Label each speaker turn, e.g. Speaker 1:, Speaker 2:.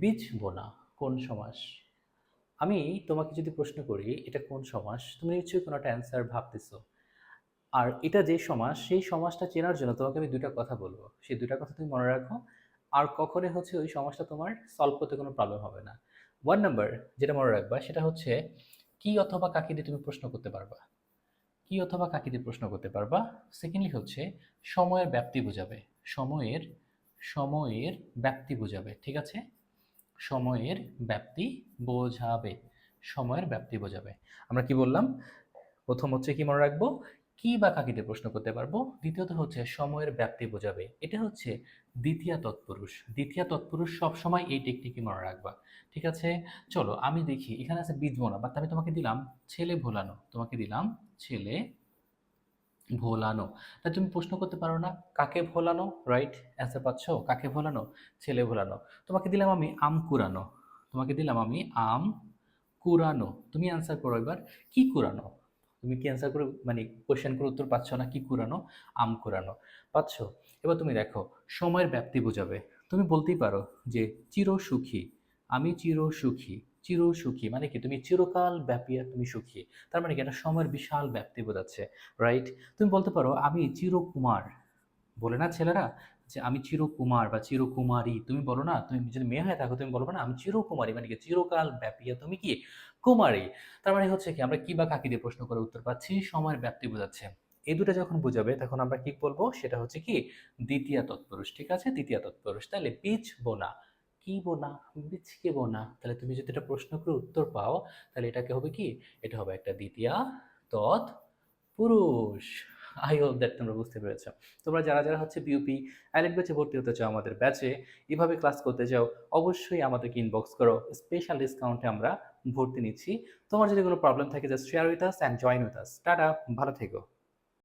Speaker 1: বীজ বোনা কোন সমাস? আমি তোমাকে যদি প্রশ্ন করি, এটা কোন সমাস? তুমি নিশ্চয়ই কোনো একটা অ্যান্সার ভাবতেছো। আর এটা যে সমাস, সেই সমাজটা চেনার জন্য তোমাকে আমি দুটা কথা বলব। সেই দুটা কথা তুমি মনে রাখো। আর কখনোই হচ্ছে ওই সমাজটা তোমার সলভ করতে কোনো প্রবলেম হবে না। ওয়ান নাম্বার যেটা মনে রাখবা, সেটা হচ্ছে, কি অথবা কাকে দিয়ে তুমি প্রশ্ন করতে পারবা? কি অথবা কাকে দিয়ে প্রশ্ন করতে পারবা? সেকেন্ডলি হচ্ছে, সময়ের ব্যাপ্তি বোঝাবে। সময়ের সময়ের ব্যাপ্তি বোঝাবে, ঠিক আছে? সময়ের ব্যাপ্তি বোঝাবে, সময়ের ব্যাপ্তি বোঝাবে। আমরা কি বললাম? প্রথম হচ্ছে কি মনে রাখব? কি বা কাকিতে প্রশ্ন করতে পারব? দ্বিতীয়ত হচ্ছে সময়ের ব্যাপ্তি বোঝাবে। এটা হচ্ছে দ্বিতীয় তৎপুরুষ। দ্বিতীয় তৎপুরুষ সবসময় এই টেকনিকই মনে রাখবা। ঠিক আছে? চলো, আমি দেখি। এখানে আছে বীজ বোনা বাট আমি তোমাকে দিলাম ছেলে ভোলানো। তোমাকে দিলাম ছেলে ভোলানো। তা তুমি প্রশ্ন করতে পারো না, কাকে ভোলানো রাইট অ্যান্সার পাচ্ছ? কাকে ভোলানো? ছেলে ভোলানো। তোমাকে দিলাম আমি আম কুড়ানো। তোমাকে দিলাম আমি আম কুড়ানো। তুমি অ্যান্সার করো এবার, কি কুড়ানো? তুমি কি অ্যান্সার করে মানে কোশ্চেন করে উত্তর পাচ্ছ না কি কুড়ানো? আম কুড়ানো। পাচ্ছ? এবার তুমি দেখো, সময়ের ব্যাপ্তি বোঝাবে। তুমি বলতেই পারো যে চির সুখী আমি চির সুখী চির সুখী মানে কি? তুমি চিরকাল ব্যাপিয়া তুমি সুখী। তার মানে কি? একটা সময়ের বিশাল ব্যাপ্তি বোঝাচ্ছে রাইট তুমি বলতে পারো, আমি চিরকুমার। বলে না ছেলেরা? যে আমি চিরকুমার বা চিরকুমারী। তুমি বলো না, তুমি যদি মেয়ে হয়ে থাকো, তুমি বলব না, আমি চিরকুমারী। মানে কি? চিরকাল ব্যাপিয়া তুমি কি? কুমারী। তার মানে হচ্ছে কি? আমরা কি বা কাকে দিয়ে প্রশ্ন করে উত্তর পাচ্ছি? সময়ের ব্যাপ্তি বোঝাচ্ছে এই দুটো যখন বোঝাবে, তখন আমরা কি বলব? সেটা হচ্ছে কি? দ্বিতীয় তৎপুরুষ, ঠিক আছে? দ্বিতীয় তৎপুরুষ। তাহলে বীজ বোনা। কি বোনা বীজকে বোনা তাহলে তুমি যদি এটা প্রশ্ন করে উত্তর পাও, তাহলে এটাকে হবে কি? এটা হবে একটা দ্বিতীয় তৎ পুরুষ। আই হোপ দ্যাট তোমরা বুঝতে পেরেছ। তোমরা যারা যারা হচ্ছে বিউপি আইলেট ব্যাচে ভর্তি হতে চাও আমাদের ব্যাচে, এভাবে ক্লাস করতে চাও অবশ্যই আমাদেরকে ইনবক্স করো। স্পেশাল ডিসকাউন্টে আমরা ভর্তি নিচ্ছি। তোমার যদি কোনো প্রবলেম থাকে just share with us and join with us tata, ভালো থেকো।